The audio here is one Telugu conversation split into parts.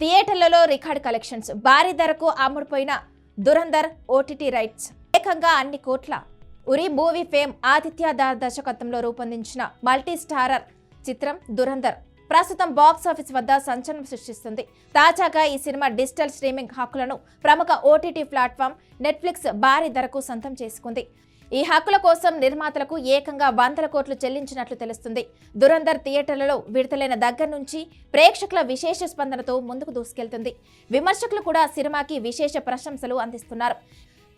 థియేటర్లలో రికార్డ్ కలెక్షన్స్. భారీ ధరకు అమ్ముడుపోయిన దురంధర్ ఓటీటీ రైట్స్. ఏకంగా అన్ని కోట్ల ఉరి మూవీ ఫేమ్ ఆదిత్య దార్ దర్శకత్వంలో రూపొందించిన మల్టీ స్టారర్ చిత్రం దురంధర్ ప్రస్తుతం బాక్స్ ఆఫీస్ వద్ద సంచలనం సృష్టిస్తుంది. తాజాగా ఈ సినిమా డిజిటల్ స్ట్రీమింగ్ హక్కులను ప్రముఖ ఓటీటీ ప్లాట్ఫామ్ నెట్ఫ్లిక్స్ భారీ ధరకు సొంతం చేసుకుంది. ఈ హక్కుల కోసం నిర్మాతలకు ఏకంగా వందల కోట్లు చెల్లించినట్లు తెలుస్తుంది. దురందర్ థియేటర్లలో విడుదలైన దగ్గర నుంచి ప్రేక్షకుల విశేష స్పందనతో ముందుకు దూసుకెళ్తుంది. విమర్శకులు కూడా సినిమాకి విశేష ప్రశంసలు అందిస్తున్నారు.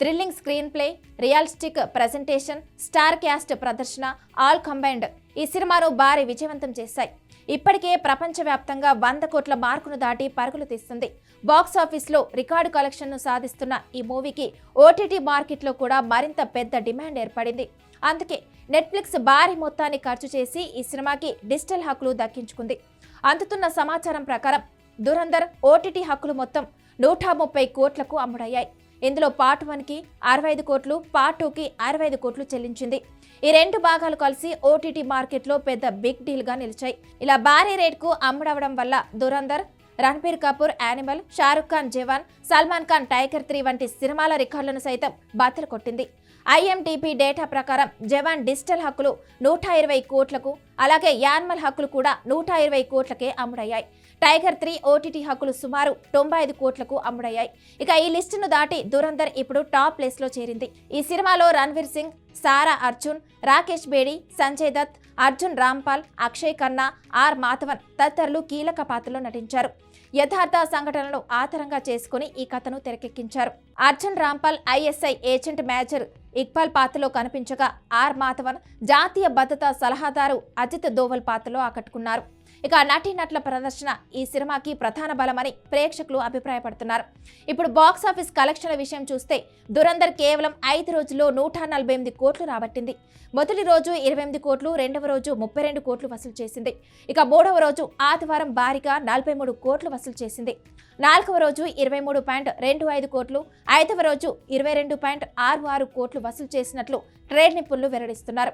Thrilling screenplay realistic presentation star cast ప్రదర్శన ఆల్ కంబైన్డ్ ఈ సినిమాను భారీ విజయవంతం చేశాయి. ఇప్పటికే ప్రపంచవ్యాప్తంగా వంద కోట్ల మార్కును దాటి పరుగులు తీస్తుంది. బాక్స్ ఆఫీస్లో రికార్డు కలెక్షన్ను సాధిస్తున్న ఈ మూవీకి ఓటీటీ మార్కెట్లో కూడా మరింత పెద్ద డిమాండ్ ఏర్పడింది. అందుకే నెట్ఫ్లిక్స్ భారీ మొత్తాన్ని ఖర్చు చేసి ఈ సినిమాకి డిజిటల్ హక్కులు దక్కించుకుంది. అందుతున్న సమాచారం ప్రకారం దురందర్ ఓటీటీ హక్కులు మొత్తం నూట ముప్పై కోట్లకు అమ్ముడయ్యాయి. ఇందులో పార్ట్ వన్కి అరవై ఐదు కోట్లు పార్ట్ టూకి అరవై ఐదు కోట్లు చెల్లించింది. ఈ రెండు భాగాలు కలిసి ఓటీటీ మార్కెట్లో పెద్ద బిగ్ డీల్గా నిలిచాయి. ఇలా భారీ రేట్కు అమ్ముడవడం వల్ల Dhurandhar Ranbir Kapoor Animal Shahrukh Khan Jawan Salman Khan Tiger three వంటి సినిమాల రికార్డులను సైతం బద్దలు కొట్టింది. ఐఎండిపి డేటా ప్రకారం జవాన్ డిజిటల్ హక్కులు నూట ఇరవై కోట్లకు అలాగే యానిమల్ హక్కులు కూడా నూట ఇరవై కోట్లకే అమ్ముడయ్యాయి. టైగర్ త్రీ ఓటీటీ హక్కులు సుమారు తొంభై ఐదు కోట్లకు అమ్ముడయ్యాయి. ఇక ఈ లిస్టును దాటి దురందర్ ఇప్పుడు టాప్ ప్లేస్లో చేరింది. ఈ సినిమాలో రణ్వీర్ సింగ్ సారా అర్జున్ రాకేష్ బేడి సంజయ్ దత్ అర్జున్ రాంపాల్ అక్షయ్ ఖన్నా ఆర్ మాధవన్ తదితరులు కీలక పాత్రలో నటించారు. యథార్థ సంఘటనలను ఆధారంగా చేసుకుని ఈ కథను తెరకెక్కించారు. Arjun Rampal ISI agent major Iqbal పాత్రలో కనిపించగా ఆర్ మాధవన్ జాతీయ భద్రతా సలహాదారు అజిత్ దోవల్ పాత్రలో ఆకట్టుకున్నారు. ఇక నటీనటుల ప్రదర్శన ఈ సినిమాకి ప్రధాన బలమని ప్రేక్షకులు అభిప్రాయపడుతున్నారు. ఇప్పుడు బాక్స్ ఆఫీస్ కలెక్షన్ల విషయం చూస్తే దురందర్ కేవలం ఐదు రోజుల్లో నూట నలభై ఎనిమిది కోట్లు రాబట్టింది. మొదటి రోజు ఇరవై ఎనిమిది కోట్లు రెండవ రోజు ముప్పై రెండు కోట్లు వసూలు చేసింది. ఇక మూడవ రోజు ఆదివారం భారీగా నలభై మూడు కోట్లు వసూలు చేసింది. నాలుగవ రోజు ఇరవై మూడు పాయింట్ రెండు ఐదు కోట్లు ఐదవ రోజు ఇరవై రెండు పాయింట్ ఆరు ఆరు కోట్లు వసూలు చేసినట్లు ట్రేడ్ నిపుణులు వెల్లడిస్తున్నారు.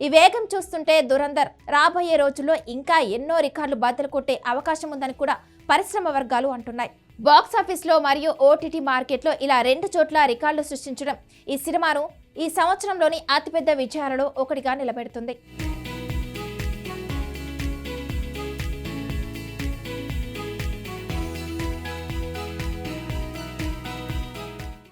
ఈ వేగం చూస్తుంటే దురందర్ రాబోయే రోజుల్లో ఇంకా ఎన్నో రికార్డులు బద్దలు కొట్టే అవకాశం ఉందని కూడా పరిశ్రమ వర్గాలు అంటున్నాయి. బాక్స్ ఆఫీస్లో మరియు ఓటీటీ మార్కెట్లో ఇలా రెండు చోట్ల రికార్డులు సృష్టించడం ఈ సినిమాను ఈ సంవత్సరంలోని అతిపెద్ద విజయాలలో ఒకటిగా నిలబెడుతుంది.